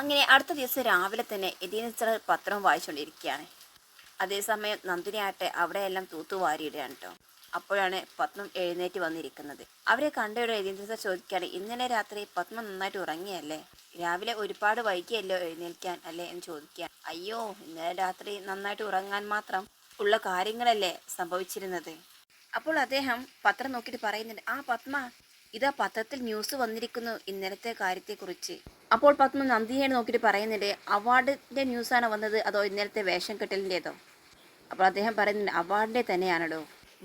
അങ്ങനെ അടുത്ത ദിവസം രാവിലെ തന്നെ എതിയനിച്ചർ പത്രം വായിച്ചുകൊണ്ടിരിക്കുകയാണ് അതേസമയം നന്ദിനി ആട്ടെ അവിടെയെല്ലാം തൂത്തുവാരിയിടുകയാണ് കേട്ടോ അപ്പോഴാണ് പത്മം എഴുന്നേറ്റ് വന്നിരിക്കുന്നത്. അവരെ കണ്ടയുടെ എതിയനിച്ചർ ചോദിക്കുകയാണ് ഇന്നലെ രാത്രി പത്മം നന്നായിട്ട് ഉറങ്ങിയല്ലേ? രാവിലെ ഒരുപാട് വൈകിയല്ലോ എഴുന്നേൽക്കാൻ അല്ലേ? എന്ന് ചോദിക്കുക. അയ്യോ ഇന്നലെ രാത്രി നന്നായിട്ട് ഉറങ്ങാൻ മാത്രം ഉള്ള കാര്യങ്ങളല്ലേ സംഭവിച്ചിരുന്നത്? അപ്പോൾ അദ്ദേഹം പത്രം നോക്കിയിട്ട് പറയുന്നുണ്ട് ആ പത്മ ഇതാ പത്രത്തിൽ ന്യൂസ് വന്നിരിക്കുന്നു ഇന്നലത്തെ കാര്യത്തെക്കുറിച്ച്. അപ്പോൾ പത്മ നന്ദിനിയെ നോക്കിയിട്ട് പറയുന്നുണ്ട് അവാർഡിന്റെ ന്യൂസാണ് വന്നത് അതോ ഇന്നലത്തെ വേഷം കെട്ടലിന്റെതോ അപ്പോൾ അദ്ദേഹം പറയുന്നുണ്ട് അവാർഡിന്റെ തന്നെയാണല്ലോ.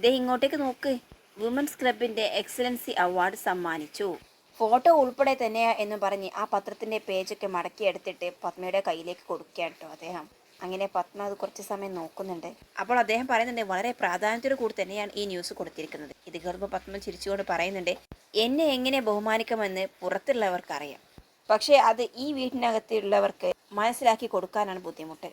ദേ ഇങ്ങോട്ടേക്ക് നോക്ക്. വുമൻസ് ക്ലബിന്റെ എക്സലൻസി അവാർഡ് സമ്മാനിച്ചു. ഫോട്ടോ ഉൾപ്പെടെ തന്നെയാ എന്ന് പറഞ്ഞ് ആ പത്രത്തിന്റെ പേജൊക്കെ മടക്കി എടുത്തിട്ട് പത്മയുടെ കയ്യിലേക്ക് കൊടുക്കുകയാണ് കേട്ടോ അദ്ദേഹം. അങ്ങനെ പത്മ അത് കുറച്ച് സമയം നോക്കുന്നുണ്ട്. അപ്പോൾ അദ്ദേഹം പറയുന്നുണ്ട് വളരെ പ്രാധാന്യത്തോടു കൂടി തന്നെയാണ് ഈ ന്യൂസ് കൊടുത്തിരിക്കുന്നത്. ഇത് കേൾക്കുമ്പോൾ പത്മ ചിരിച്ചുകൊണ്ട് പറയുന്നുണ്ട് എന്നെ എങ്ങനെ ബഹുമാനിക്കുമെന്ന് പുറത്തുള്ളവർക്കറിയാം. പക്ഷേ അത് ഈ വീട്ടിനകത്തുള്ളവർക്ക് മനസ്സിലാക്കി കൊടുക്കാനാണ് ബുദ്ധിമുട്ട്.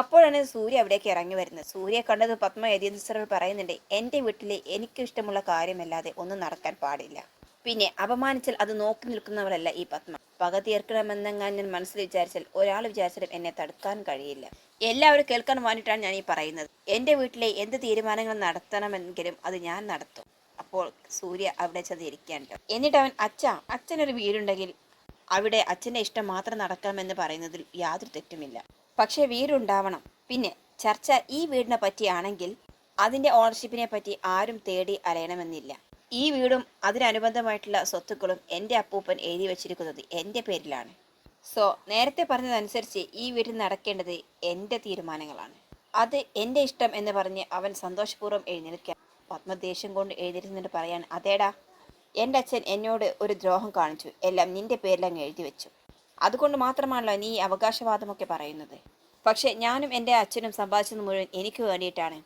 അപ്പോഴാണ് സൂര്യ അവിടേക്ക് ഇറങ്ങി വരുന്നത്. സൂര്യ കണ്ടത് പത്മ യതീന്ദ്രസരോട് പറയുന്നുണ്ട് എന്റെ വീട്ടിൽ എനിക്ക് ഇഷ്ടമുള്ള കാര്യമല്ലാതെ ഒന്നും നടക്കാൻ പാടില്ല. പിന്നെ അപമാനിച്ചാൽ അത് നോക്കി നിൽക്കുന്നവരല്ല ഈ പത്മ. പക തീർക്കണമെന്നെങ്ങാൻ ഞാൻ മനസ്സിൽ വിചാരിച്ചാൽ ഒരാൾ വിചാരിച്ചാലും എന്നെ തടുക്കാൻ കഴിയില്ല. എല്ലാവരും കേൾക്കാൻ വേണ്ടിയിട്ടാണ് ഞാൻ ഈ പറയുന്നത്. എന്റെ വീട്ടിലെ എന്ത് തീരുമാനങ്ങൾ നടത്തണമെങ്കിലും അത് ഞാൻ നടത്തും. അപ്പോൾ സൂര്യ അവിടെ ചെന്ന് ഇരിക്കാൻ എന്നിട്ട് അവൻ അച്ഛ അച്ഛനൊരു വീടുണ്ടെങ്കിൽ അവിടെ അച്ഛന്റെ ഇഷ്ടം മാത്രം നടക്കണമെന്ന് പറയുന്നതിൽ യാതൊരു തെറ്റുമില്ല. പക്ഷേ വീടുണ്ടാവണം. പിന്നെ ചർച്ച ഈ വീടിനെ പറ്റിയാണെങ്കിൽ അതിന്റെ ഓണർഷിപ്പിനെ പറ്റി ആരും തേടി അലയണമെന്നില്ല. ഈ വീടും അതിനനുബന്ധമായിട്ടുള്ള സ്വത്തുക്കളും എന്റെ അപ്പൂപ്പൻ എഴുതി വച്ചിരിക്കുന്നത് എന്റെ പേരിലാണ്. സോ നേരത്തെ പറഞ്ഞതനുസരിച്ച് ഈ വീട്ടിൽ നടക്കേണ്ടത് എന്റെ തീരുമാനങ്ങളാണ്. അത് എന്റെ ഇഷ്ടം എന്ന് പറഞ്ഞ് അവൻ സന്തോഷപൂർവം എഴുന്നേൽക്കാൻ പത്മദേശം കൊണ്ട് എഴുന്നേൽക്കുന്നുണ്ട് പറയാൻ അതേടാ? എന്റെ അച്ഛൻ എന്നോട് ഒരു ദ്രോഹം കാണിച്ചു. എല്ലാം നിന്റെ പേരിലങ്ങ് എഴുതി വെച്ചു. അതുകൊണ്ട് മാത്രമാണല്ലോ നീ അവകാശവാദമൊക്കെ പറയുന്നത്. പക്ഷേ ഞാനും എന്റെ അച്ഛനും സമ്പാദിച്ചത് മുഴുവൻ എനിക്ക് വേണ്ടിയിട്ടാണ്.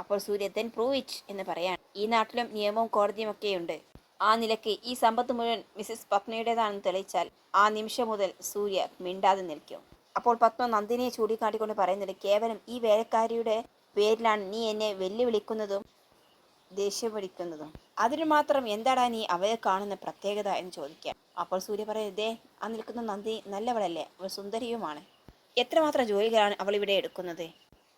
അപ്പോൾ സൂര്യ ദെൻ പ്രൂവ് ഇറ്റ് എന്ന് പറയാൻ ഈ നാട്ടിലും നിയമവും കോടതിയും ഒക്കെയുണ്ട്. ആ നിലയ്ക്ക് ഈ സമ്പത്ത് മുഴുവൻ മിസ്സസ് പത്മയുടേതാണെന്ന് തെളിയിച്ചാൽ ആ നിമിഷം മുതൽ സൂര്യ മിണ്ടാതെ നിൽക്കും. അപ്പോൾ പത്മ നന്ദിനിയെ ചൂണ്ടിക്കാട്ടിക്കൊണ്ട് പറയുന്നത് കേവലം ഈ വേലക്കാരിയുടെ പേരിലാണ് നീ എന്നെ വെല്ലുവിളിക്കുന്നതും ദേഷ്യം പിടിക്കുന്നതും. അതിന് മാത്രം എന്താടാ നീ അവയെ കാണുന്ന പ്രത്യേകത എന്ന് ചോദിക്കാം അപ്പോൾ സൂര്യ പറയുന്നത് ദേ ആ നിൽക്കുന്ന നന്ദി നല്ലവളല്ലേ? അവൾ സുന്ദരിയുമാണ്. എത്രമാത്രം ജോലികളാണ് അവൾ ഇവിടെ എടുക്കുന്നത്?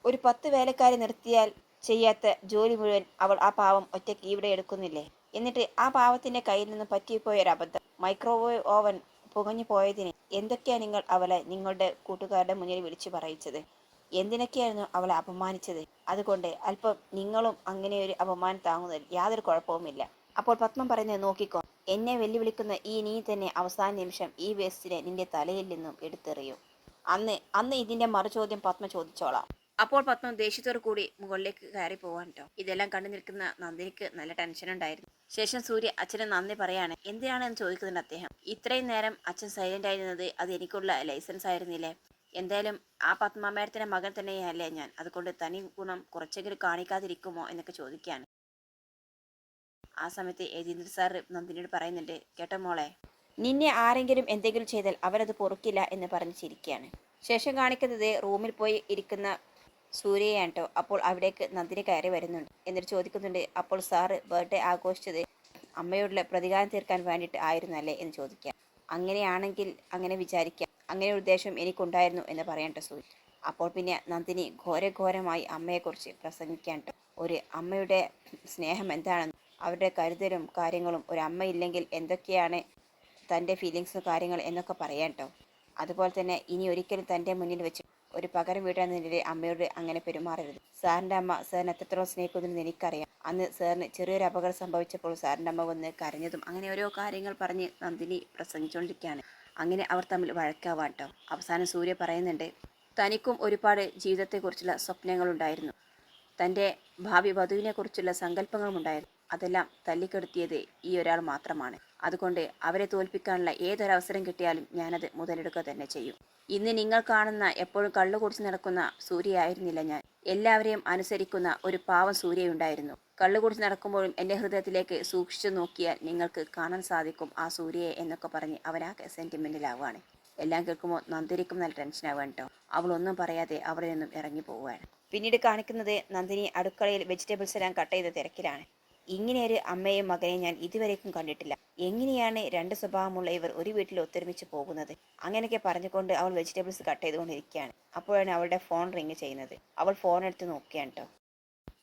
ഒരു പത്ത് വേലക്കാരെ നിർത്തിയാൽ ചെയ്യാത്ത ജോലി മുഴുവൻ അവൾ ആ പാവം ഒറ്റയ്ക്ക് ഇവിടെ എടുക്കുന്നില്ലേ? എന്നിട്ട് ആ പാവത്തിന്റെ കയ്യിൽ നിന്ന് പറ്റിപ്പോയ ഒരു അബദ്ധം. മൈക്രോവേവ് ഓവൻ പുകഞ്ഞു പോയതിന് എന്തൊക്കെയാണ് നിങ്ങൾ അവളെ നിങ്ങളുടെ കൂട്ടുകാരുടെ മുന്നിൽ വിളിച്ചു പറയിച്ചത്? എന്തിനൊക്കെയായിരുന്നു അവളെ അപമാനിച്ചത്? അതുകൊണ്ട് അല്പം നിങ്ങളും അങ്ങനെ ഒരു അപമാനം താങ്ങുന്നതിൽ യാതൊരു കുഴപ്പവുമില്ല. അപ്പോൾ പത്മം പറയുന്നത് നോക്കിക്കോ. എന്നെ വെല്ലുവിളിക്കുന്ന ഈ നീ തന്നെ അവസാന നിമിഷം ഈ വേസ്റ്റിനെ നിന്റെ തലയിൽ നിന്നും എടുത്തെറിയും. അന്ന് അന്ന് ഇതിന്റെ മറുചോദ്യം പത്മ ചോദിച്ചോളാം. അപ്പോൾ പത്മം ദേഷ്യത്തോടു കൂടി മുകളിലേക്ക് കയറി പോവാൻ കേട്ടോ ഇതെല്ലാം കണ്ടു നിൽക്കുന്ന നന്ദിനിക്ക് നല്ല ടെൻഷൻ ഉണ്ടായിരുന്നു. ശേഷം സൂര്യ അച്ഛന് നന്ദി പറയാണ് എന്തിനാണെന്ന് ചോദിക്കുന്നുണ്ട് അദ്ദേഹം? ഇത്രയും നേരം അച്ഛൻ സൈലന്റ് ആയിരുന്നത് അത് എനിക്കുള്ള ലൈസൻസ് ആയിരുന്നില്ലേ? എന്തായാലും ആ പത്മാമേടത്തിന്റെ മകൻ തന്നെയല്ലേ ഞാൻ. അതുകൊണ്ട് തനി ഗുണം കുറച്ചെങ്കിലും കാണിക്കാതിരിക്കുമോ എന്നൊക്കെ ചോദിക്കുകയാണ്. ആ സമയത്ത് യതീന്ദ്ര സാർ നന്ദിനിയോട് പറയുന്നുണ്ട് കേട്ടോ മോളെ നിന്നെ ആരെങ്കിലും എന്തെങ്കിലും ചെയ്താൽ അവരത് പൊറുക്കില്ല എന്ന് പറഞ്ഞ് ചിരിക്കുകയാണ്. ശേഷം കാണിക്കുന്നത് റൂമിൽ പോയി ഇരിക്കുന്ന സൂര്യയാണ് കേട്ടോ. അപ്പോൾ അവിടേക്ക് നന്ദിനി കയറി വരുന്നുണ്ട്. എന്നിട്ട് ചോദിക്കുന്നുണ്ട് അപ്പോൾ സാറ് ബർത്ത്ഡേ ആഘോഷിച്ചത് അമ്മയോടുള്ള പ്രതികാരം തീർക്കാൻ വേണ്ടിയിട്ട് ആയിരുന്നല്ലേ? എന്ന് ചോദിക്കാം അങ്ങനെയാണെങ്കിൽ അങ്ങനെ വിചാരിക്കാം. അങ്ങനെ ഒരു ഉദ്ദേശം എനിക്കുണ്ടായിരുന്നു എന്ന് പറയണ്ട സൂര്യ അപ്പോൾ പിന്നെ നന്ദിനി ഘോരഘോരമായി അമ്മയെക്കുറിച്ച് പ്രസംഗിക്കാൻ ട്ടോ. ഒരു അമ്മയുടെ സ്നേഹം എന്താണെന്ന് അവരുടെ കരുതലും കാര്യങ്ങളും ഒരു അമ്മ ഇല്ലെങ്കിൽ എന്തൊക്കെയാണ് തന്റെ ഫീലിങ്സും കാര്യങ്ങൾ എന്നൊക്കെ പറയാൻ കേട്ടോ അതുപോലെ തന്നെ ഇനി ഒരിക്കലും തന്റെ മുന്നിൽ വെച്ച് ഒരു പകരം വീട്ടാൻ നിലയിൽ അമ്മയോട് അങ്ങനെ പെരുമാറരുത്. സാറിന്റെ അമ്മ സാറിന് എത്രത്തോളം സ്നേഹിക്കുന്നു എനിക്കറിയാം. അന്ന് സാറിന് ചെറിയൊരു അപകടം സംഭവിച്ചപ്പോൾ സാറിന്റെ അമ്മ വന്ന് കരഞ്ഞതും അങ്ങനെ ഓരോ കാര്യങ്ങൾ പറഞ്ഞ് നന്ദിനി പ്രസംഗിച്ചുകൊണ്ടിരിക്കുകയാണ് അങ്ങനെ അവർ തമ്മിൽ വഴക്കാവാൻ കേട്ടോ അവസാനം സൂര്യ പറയുന്നുണ്ട് തനിക്കും ഒരുപാട് ജീവിതത്തെക്കുറിച്ചുള്ള സ്വപ്നങ്ങളുണ്ടായിരുന്നു. തന്റെ ഭാവി വധുവിനെക്കുറിച്ചുള്ള സങ്കല്പങ്ങളുമുണ്ടായിരുന്നു. അതെല്ലാം തല്ലിക്കെടുത്തിയത് ഈ ഒരാൾ മാത്രമാണ്. അതുകൊണ്ട് അവരെ തോൽപ്പിക്കാനുള്ള ഏതൊരവസരം കിട്ടിയാലും ഞാനത് മുതലെടുക്കുക തന്നെ ചെയ്യും. ഇന്ന് നിങ്ങൾ കാണുന്ന എപ്പോഴും കള്ളു കുടിച്ച് നടക്കുന്ന സൂര്യയായിരുന്നില്ല ഞാൻ. എല്ലാവരെയും അനുസരിക്കുന്ന ഒരു പാവം സൂര്യയുണ്ടായിരുന്നു. കള്ളു കുടിച്ച് നടക്കുമ്പോഴും എന്റെ ഹൃദയത്തിലേക്ക് സൂക്ഷിച്ചു നോക്കിയാൽ നിങ്ങൾക്ക് കാണാൻ സാധിക്കും ആ സൂര്യയെ എന്നൊക്കെ പറഞ്ഞ് അവനാകെ സെന്റിമെന്റിലാവുകയാണ് എല്ലാം കേൾക്കുമ്പോൾ നന്ദിനിക്കും നല്ല ടെൻഷൻ ആവാൻ കേട്ടോ. അവളൊന്നും പറയാതെ അവിടെ നിന്നും ഇറങ്ങി പോവുകയാണ്. പിന്നീട് കാണിക്കുന്നത് നന്ദിനി അടുക്കളയിൽ വെജിറ്റബിൾസ് എല്ലാം കട്ട് ചെയ്ത തിരക്കിലാണ്. ഇങ്ങനെയൊരു അമ്മയും മകനെയും ഞാൻ ഇതുവരേക്കും കണ്ടിട്ടില്ല. എങ്ങനെയാണ് രണ്ട് സ്വഭാവമുള്ള ഇവർ ഒരു വീട്ടിൽ ഒത്തൊരുമിച്ച് പോകുന്നത്? അങ്ങനെയൊക്കെ പറഞ്ഞുകൊണ്ട് അവൾ വെജിറ്റബിൾസ് കട്ട് ചെയ്തുകൊണ്ടിരിക്കുകയാണ്. അപ്പോഴാണ് അവളുടെ ഫോൺ റിങ് ചെയ്യുന്നത്. അവൾ ഫോൺ എടുത്ത് നോക്കിയാണ് കേട്ടോ.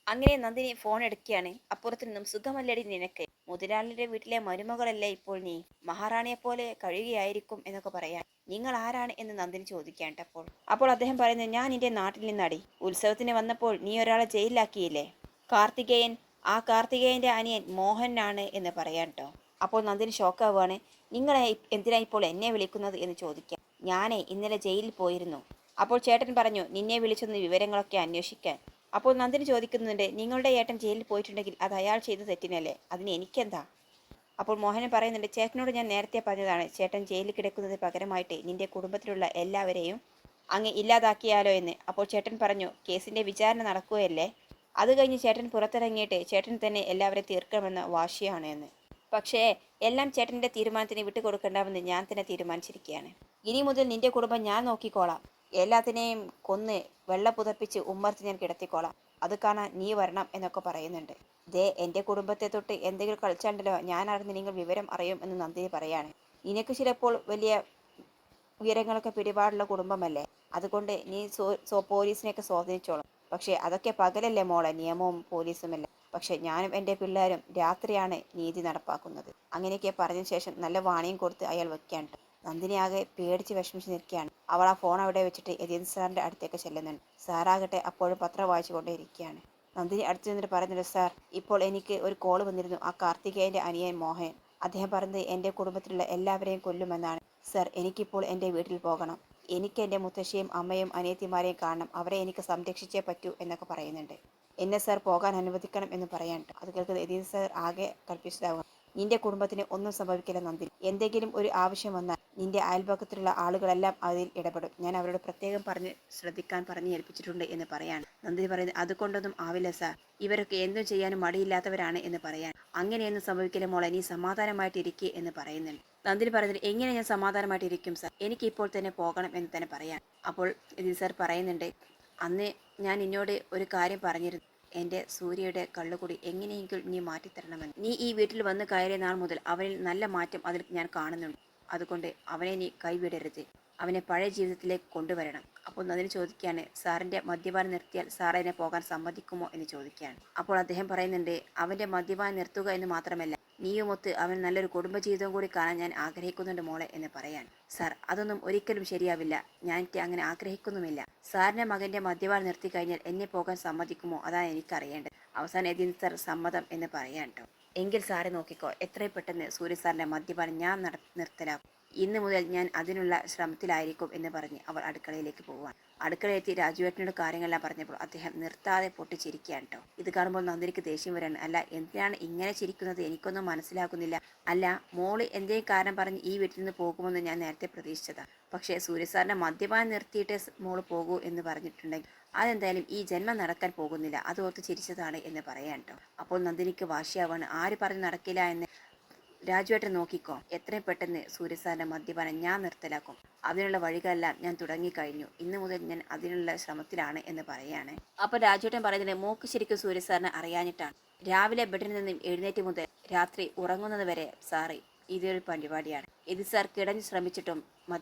അങ്ങനെ നന്ദിനി ഫോൺ എടുക്കുകയാണ്. അപ്പുറത്തു നിന്നും സുഖമല്ലടി നിനക്ക്? മുതലാളിയുടെ വീട്ടിലെ മരുമകളല്ലേ ഇപ്പോൾ നീ? മഹാറാണിയെ പോലെ കഴിയുകയായിരിക്കും എന്നൊക്കെ പറയാൻ. നിങ്ങൾ ആരാണ്? എന്ന് നന്ദിനി ചോദിക്കുകയാണ് അപ്പോൾ അദ്ദേഹം പറയുന്നത് ഞാൻ എന്റെ നാട്ടിൽ നിന്നടി. ഉത്സവത്തിന് വന്നപ്പോൾ നീ ഒരാളെ ജയിലിലാക്കിയില്ലേ? കാർത്തികേയൻ ആ കാർത്തികേയന്റെ അനിയൻ മോഹനാണ് എന്ന് പറയാൻ കേട്ടോ. അപ്പോൾ നന്ദിനി ഷോക്കാവുകയാണ് നിങ്ങളെ എന്തിനാ ഇപ്പോൾ എന്നെ വിളിക്കുന്നത്? എന്ന് ചോദിക്കാം ഞാനേ ഇന്നലെ ജയിലിൽ പോയിരുന്നു. അപ്പോൾ ചേട്ടൻ പറഞ്ഞു നിന്നെ വിളിച്ചൊന്ന് വിവരങ്ങളൊക്കെ അന്വേഷിക്കാൻ. അപ്പോൾ നന്ദിനി ചോദിക്കുന്നുണ്ട് നിങ്ങളുടെ ഏട്ടൻ ജയിലിൽ പോയിട്ടുണ്ടെങ്കിൽ അത് അയാൾ ചെയ്ത തെറ്റിനല്ലേ? അതിന് എനിക്കെന്താ? അപ്പോൾ മോഹനൻ പറയുന്നുണ്ട് ചേട്ടനോട് ഞാൻ നേരത്തെ പറഞ്ഞതാണ് ചേട്ടൻ ജയിലിൽ കിടക്കുന്നതിന് പകരമായിട്ട് നിന്റെ കുടുംബത്തിലുള്ള എല്ലാവരെയും അങ്ങ് ഇല്ലാതാക്കിയാലോ എന്ന്. അപ്പോൾ ചേട്ടൻ പറഞ്ഞു കേസിന്റെ വിചാരണ നടക്കുകയല്ലേ? അത് കഴിഞ്ഞ് ചേട്ടൻ പുറത്തിറങ്ങിയിട്ട് ചേട്ടൻ തന്നെ എല്ലാവരെയും തീർക്കണമെന്ന വാശിയാണ് എന്ന്. പക്ഷേ എല്ലാം ചേട്ടന്റെ തീരുമാനത്തിന് വിട്ടുകൊടുക്കണ്ടാമെന്ന് ഞാൻ തന്നെ തീരുമാനിച്ചിരിക്കുകയാണ്. ഇനി മുതൽ നിന്റെ കുടുംബം ഞാൻ നോക്കിക്കോളാം. എല്ലാത്തിനെയും കൊന്ന് വെള്ള പുതപ്പിച്ച് ഉമ്മർത്ത് ഞാൻ കിടത്തിക്കോളാം. അത് കാണാൻ നീ വരണം എന്നൊക്കെ പറയുന്നുണ്ട്. ദേ എന്റെ കുടുംബത്തെ തൊട്ട് എന്തെങ്കിലും കളിച്ചാണ്ടല്ലോ ഞാൻ അറിഞ്ഞ് നിങ്ങൾ വിവരം അറിയും എന്ന് നന്ദിനി പറയാണ്. നിനക്ക് ചിലപ്പോൾ വലിയ ഉയരങ്ങളൊക്കെ പിടിപാടുള്ള കുടുംബമല്ലേ? അതുകൊണ്ട് നീ സോ പോലീസിനെയൊക്കെ സ്വാധീനിച്ചോളും. പക്ഷേ അതൊക്കെ പകലല്ലേ മോളെ? നിയമവും പോലീസുമല്ല പക്ഷേ ഞാനും എന്റെ പിള്ളേരും രാത്രിയാണ് നീതി നടപ്പാക്കുന്നത്. അങ്ങനെയൊക്കെ പറഞ്ഞ ശേഷം നല്ല വാണിയും കൊടുത്ത് അയാൾ വെക്കാൻ നന്ദിനി ആകെ പേടിച്ച് വിഷമിച്ച് നിൽക്കുകയാണ്. അവൾ ആ ഫോൺ അവിടെ വെച്ചിട്ട് യതീന്ദ്ര സാറിന്റെ അടുത്തേക്ക് ചെല്ലുന്നുണ്ട്. സാറാകട്ടെ അപ്പോഴും പത്രം വായിച്ചുകൊണ്ടേ ഇരിക്കുകയാണ് നന്ദിനി അടുത്ത് നിന്നിട്ട് പറയുന്നുണ്ട് സാർ ഇപ്പോൾ എനിക്ക് ഒരു കോൾ വന്നിരുന്നു. ആ കാർത്തികേയന്റെ അനിയൻ മോഹൻ. അദ്ദേഹം പറഞ്ഞത് എന്റെ കുടുംബത്തിലുള്ള എല്ലാവരെയും കൊല്ലുമെന്നാണ്. സാർ എനിക്കിപ്പോൾ എന്റെ വീട്ടിൽ പോകണം. എനിക്ക് എന്റെ മുത്തശ്ശിയും അമ്മയും അനിയത്തിമാരെയും കാണണം. അവരെ എനിക്ക് സംരക്ഷിച്ചേ പറ്റൂ എന്നൊക്കെ പറയുന്നുണ്ട്. എന്നെ സാർ പോകാൻ അനുവദിക്കണം എന്ന് പറയാൻ അത് കേൾക്കുന്നത് യതീന്ദ്ര സാർ ആകെ കൽപ്പിച്ചതാകും നിന്റെ കുടുംബത്തിന് ഒന്നും സംഭവിക്കില്ല നന്ദിനി. എന്തെങ്കിലും ഒരു ആവശ്യം വന്നാൽ നിന്റെ അയൽപക്കത്തിലുള്ള ആളുകളെല്ലാം അതിൽ ഇടപെടും. ഞാൻ അവരോട് പ്രത്യേകം പറഞ്ഞ് ശ്രദ്ധിക്കാൻ പറഞ്ഞ് ഏൽപ്പിച്ചിട്ടുണ്ട് എന്ന് പറയാണ്. നന്ദി പറയുന്നത് അതുകൊണ്ടൊന്നും ആവില്ല സാർ. ഇവരൊക്കെ എന്തും ചെയ്യാനും മടിയില്ലാത്തവരാണ് എന്ന് പറയാൻ അങ്ങനെയൊന്നും സംഭവിക്കില്ല മോളെ ഇനി സമാധാനമായിട്ടിരിക്കുക എന്ന് പറയുന്നുണ്ട്. നന്ദി പറയുന്നത് എങ്ങനെ ഞാൻ സമാധാനമായിട്ടിരിക്കും സാർ? എനിക്ക് ഇപ്പോൾ തന്നെ പോകണം എന്ന് തന്നെ പറയാൻ അപ്പോൾ ഇതിൽ സാർ പറയുന്നുണ്ട് അന്ന് ഞാൻ നിന്നോട് ഒരു കാര്യം പറഞ്ഞിരുന്നു. എന്റെ സൂര്യയുടെ കള്ളുകൂടി എങ്ങനെയെങ്കിലും നീ മാറ്റിത്തരണമെന്ന്. നീ ഈ വീട്ടിൽ വന്ന് കയറിയ നാൾ മുതൽ അവരിൽ നല്ല മാറ്റം അതിൽ ഞാൻ കാണുന്നുണ്ട്. അതുകൊണ്ട് അവനെ നീ കൈവിടരുത്. അവനെ പഴയ ജീവിതത്തിലേക്ക് കൊണ്ടുവരണം. അപ്പോൾ നന്ദിനി ചോദിക്കുകയാണ് സാറിന്റെ മദ്യപാനം നിർത്തിയാൽ സാർ അതിനെ പോകാൻ സമ്മതിക്കുമോ? എന്ന് ചോദിക്കുകയാണ്. അപ്പോൾ അദ്ദേഹം പറയുന്നുണ്ട് അവന്റെ മദ്യപാനം നിർത്തുക എന്ന് മാത്രമല്ല നീയുമൊത്ത് അവൻ നല്ലൊരു കുടുംബജീവിതം കൂടി കാണാൻ ഞാൻ ആഗ്രഹിക്കുന്നുണ്ട് മോളെ എന്ന് പറയാൻ സാർ അതൊന്നും ഒരിക്കലും ശരിയാവില്ല. ഞാൻ അങ്ങനെ ആഗ്രഹിക്കുന്നുമില്ല. സാറിന്റെ മകന്റെ മദ്യപാനം നിർത്തി കഴിഞ്ഞാൽ എന്നെ പോകാൻ സമ്മതിക്കുമോ? അതാണ് എനിക്കറിയേണ്ടത്. അവസാനം എതിൻ സാർ സമ്മതം എന്ന് പറയാൻ കേട്ടോ എങ്കിൽ സാറെ നോക്കിക്കോ എത്രയും പെട്ടെന്ന് സൂര്യ സാറിന്റെ മദ്യപാനം ഞാൻ നട നിർത്തലാക്കും. ഇന്ന് മുതൽ ഞാൻ അതിനുള്ള ശ്രമത്തിലായിരിക്കും എന്ന് പറഞ്ഞ് അവൾ അടുക്കളയിലേക്ക് പോവാൻ അടുക്കളയെത്തി രാജുവേട്ടനോട് കാര്യങ്ങളെല്ലാം പറഞ്ഞപ്പോൾ അദ്ദേഹം നിർത്താതെ പൊട്ടിച്ചിരിക്കുകയാണ് കേട്ടോ. ഇത് കാണുമ്പോൾ നന്ദിനിക്ക് ദേഷ്യം വരാൻ അല്ല എന്തിനാണ് ഇങ്ങനെ ചിരിക്കുന്നത്? എനിക്കൊന്നും മനസ്സിലാക്കുന്നില്ല. അല്ല മോൾ എന്തേ കാരണം പറഞ്ഞ് ഈ വീട്ടിൽ നിന്ന് പോകുമെന്ന് ഞാൻ നേരത്തെ പ്രതീക്ഷിച്ചതാ. പക്ഷേ സൂര്യസാറിനെ മദ്യപാനം നിർത്തിയിട്ടേ മോൾ പോകൂ എന്ന് പറഞ്ഞിട്ടുണ്ടെങ്കിൽ അതെന്തായാലും ഈ ജന്മം നടക്കാൻ പോകുന്നില്ല. അതോർത്ത് ചിരിച്ചതാണ് എന്ന് പറയാൻ കേട്ടോ. അപ്പോൾ നന്ദിനിക്ക് വാശിയാവാണ് ആര് പറഞ്ഞ് നടക്കില്ല എന്ന് രാജുവേട്ടൻ നോക്കിക്കോ. എത്രയും പെട്ടെന്ന് സൂര്യസാറിന്റെ മദ്യപാനം ഞാൻ നിർത്തലാക്കും. അതിനുള്ള വഴികളെല്ലാം ഞാൻ തുടങ്ങിക്കഴിഞ്ഞു. ഇന്നു മുതൽ ഞാൻ അതിനുള്ള ശ്രമത്തിലാണ് എന്ന് പറയാണ്. അപ്പൊ രാജുവേട്ടൻ പറയുന്നത് മൂക്ക് ശരിക്കും സൂര്യസാറിനെ അറിയാനിട്ടാണ് രാവിലെ ബെഡിൽ നിന്നും എഴുന്നേറ്റ് മുതൽ രാത്രി ഉറങ്ങുന്നത് വരെ സാറ് ഇതൊരു പരിപാടിയാണ്. ഇത് സാർ കിടഞ്ഞു ശ്രമിച്ചിട്ടും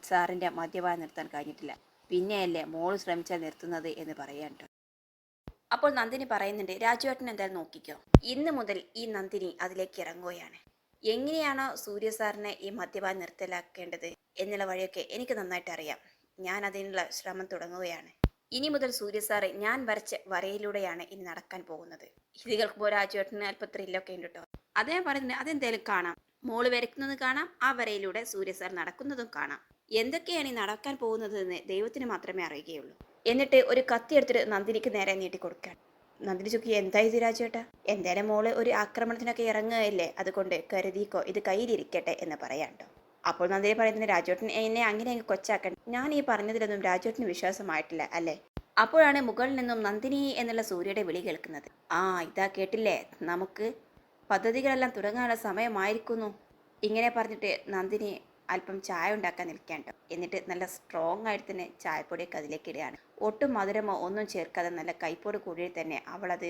സാറിന്റെ മദ്യപാനം നിർത്താൻ കഴിഞ്ഞിട്ടില്ല. പിന്നെയല്ലേ മോൾ ശ്രമിച്ചാൽ നിർത്തുന്നത് എന്ന് പറയാൻ അപ്പോൾ നന്ദിനി പറയുന്നുണ്ട് രാജുവേട്ടൻ എന്തായാലും നോക്കിക്കോ. ഇന്ന് മുതൽ ഈ നന്ദിനി അതിലേക്ക് ഇറങ്ങുകയാണ്. എങ്ങനെയാണോ സൂര്യ സാറിനെ ഈ മദ്യപാൻ നിർത്തലാക്കേണ്ടത് എന്നുള്ള വഴിയൊക്കെ എനിക്ക് നന്നായിട്ട് അറിയാം. ഞാൻ അതിനുള്ള ശ്രമം തുടങ്ങുകയാണ്. ഇനി മുതൽ സൂര്യ സാറ് ഞാൻ വരച്ച വരയിലൂടെയാണ് ഇനി നടക്കാൻ പോകുന്നത്. ഇത് കേൾക്കുമ്പോൾ രാജുവേട്ടന് അല്പം ത്രില്ലൊക്കെ ഉണ്ട് കേട്ടോ അദ്ദേഹം പറയുന്നത് അതെന്തേലും കാണാം. മോൾ വരയ്ക്കുന്നത് കാണാം ആ വരയിലൂടെ സൂര്യ സാർ നടക്കുന്നതും കാണാം. എന്തൊക്കെയാണ് ഈ നടക്കാൻ പോകുന്നതെന്ന് ദൈവത്തിന് മാത്രമേ അറിയുകയുള്ളൂ. എന്നിട്ട് ഒരു കത്തി എടുത്തിട്ട് നന്ദിനിക്ക് നേരെ നീട്ടി കൊടുക്കാൻ. നന്ദിനി ചുക്കി എന്താ ഇത് രാജേട്ടാ എന്തായാലും മോൾ ഒരു ആക്രമണത്തിനൊക്കെ ഇറങ്ങുകയല്ലേ? അതുകൊണ്ട് കരുതിക്കോ ഇത് കയ്യിലിരിക്കട്ടെ എന്ന് പറയാണ്ടോ അപ്പോൾ നന്ദിനി പറയുന്നത് രാജോട്ടൻ എന്നെ അങ്ങനെ അങ്ങ് കൊച്ചാക്കണ്ട. ഞാൻ ഈ പറഞ്ഞതിലൊന്നും രാജുവേട്ടന് വിശ്വാസമായിട്ടില്ല അല്ലേ? അപ്പോഴാണ് മുകളിൽ നിന്നും നന്ദിനി എന്നുള്ള സൂര്യയുടെ വിളി കേൾക്കുന്നത്. ആ ഇതാ കേട്ടില്ലേ? നമുക്ക് പദ്ധതികളെല്ലാം തുടങ്ങാനുള്ള സമയമായിരിക്കുന്നു. ഇങ്ങനെ പറഞ്ഞിട്ട് നന്ദിനി അല്പം ചായ ഉണ്ടാക്കാൻ നിൽക്കാണ്ടോ. എന്നിട്ട് നല്ല സ്ട്രോങ് ആയിട്ട് തന്നെ ചായപ്പൊടിയൊക്കെ അതിലേക്ക് ഇടുകയാണ്. ഒട്ടും മധുരമോ ഒന്നും ചേർക്കാതെ നല്ല കൈപ്പോട് കൂടി തന്നെ അവളത്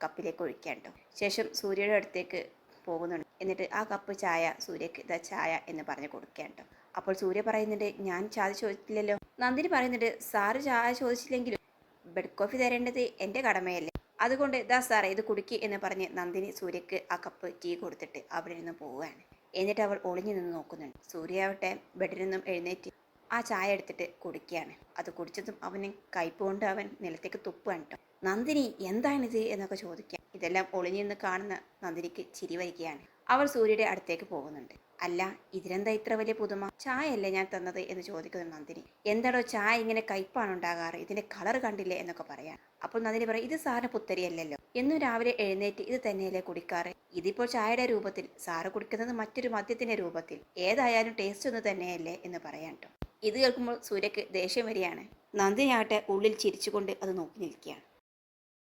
കപ്പിലേക്ക് ഒഴിക്കാൻ ശേഷം സൂര്യയുടെ അടുത്തേക്ക് പോകുന്നുണ്ട്. എന്നിട്ട് ആ കപ്പ് ചായ സൂര്യക്ക് ഇതാ ചായ എന്ന് പറഞ്ഞ് കൊടുക്കാൻ അപ്പോൾ സൂര്യ പറയുന്നുണ്ട് ഞാൻ ചായ ചോദിച്ചില്ലല്ലോ? നന്ദിനി പറയുന്നുണ്ട് സാറ് ചായ ചോദിച്ചില്ലെങ്കിലും ബെഡ് കോഫി തരേണ്ടത് എന്റെ കടമയല്ലേ? അതുകൊണ്ട് ദാ സാറേ ഇത് കുടുക്കി എന്ന് പറഞ്ഞ് നന്ദിനി സൂര്യക്ക് ആ കപ്പ് ടീ കൊടുത്തിട്ട് അവിടെ നിന്ന് പോവുകയാണ്. എന്നിട്ട് അവൾ ഒളിഞ്ഞു നിന്ന് നോക്കുന്നുണ്ട്. സൂര്യാവട്ടെ ബെഡിൽ നിന്നും എഴുന്നേറ്റ് ആ ചായ എടുത്തിട്ട് കുടിക്കുകയാണ്. അത് കുടിച്ചതും അവന് കയ്പ് കൊണ്ട് അവൻ നിലത്തേക്ക് തുപ്പാണ് കേട്ടോ. നന്ദിനി എന്താണിത്? എന്നൊക്കെ ചോദിക്കാം ഇതെല്ലാം ഒളിഞ്ഞു നിന്ന് കാണുന്ന നന്ദിനിക്ക് ചിരി വരികയാണ്. അവൾ സൂര്യയുടെ അടുത്തേക്ക് പോകുന്നുണ്ട്. അല്ല ഇതിനെന്താ ഇത്ര വലിയ പുതുമ? ചായ അല്ലേ ഞാൻ തന്നത്? എന്ന് ചോദിക്കുന്നു നന്ദിനി. എന്താടോ ചായ ഇങ്ങനെ കയ്പാണ് ഉണ്ടാകാറ്? ഇതിന്റെ കളർ കണ്ടില്ലേ? എന്നൊക്കെ പറയാം അപ്പോൾ നന്ദിനി പറയും ഇത് സാറിന് പുത്തരിയല്ലല്ലോ. എന്നും രാവിലെ എഴുന്നേറ്റ് ഇത് തന്നെയല്ലേ കുടിക്കാറ്? ഇതിപ്പോൾ ചായയുടെ രൂപത്തിൽ സാറ് കുടിക്കുന്നത് മറ്റൊരു മദ്യത്തിന്റെ രൂപത്തിൽ. ഏതായാലും ടേസ്റ്റ് ഒന്ന് തന്നെയല്ലേ? എന്ന് പറയാം കേട്ടോ ഇത് കേൾക്കുമ്പോൾ സൂര്യക്ക് ദേഷ്യം വരികയാണ്. നന്ദിനിയാകട്ടെ ഉള്ളിൽ ചിരിച്ചുകൊണ്ട് അത് നോക്കി നിൽക്കുകയാണ്.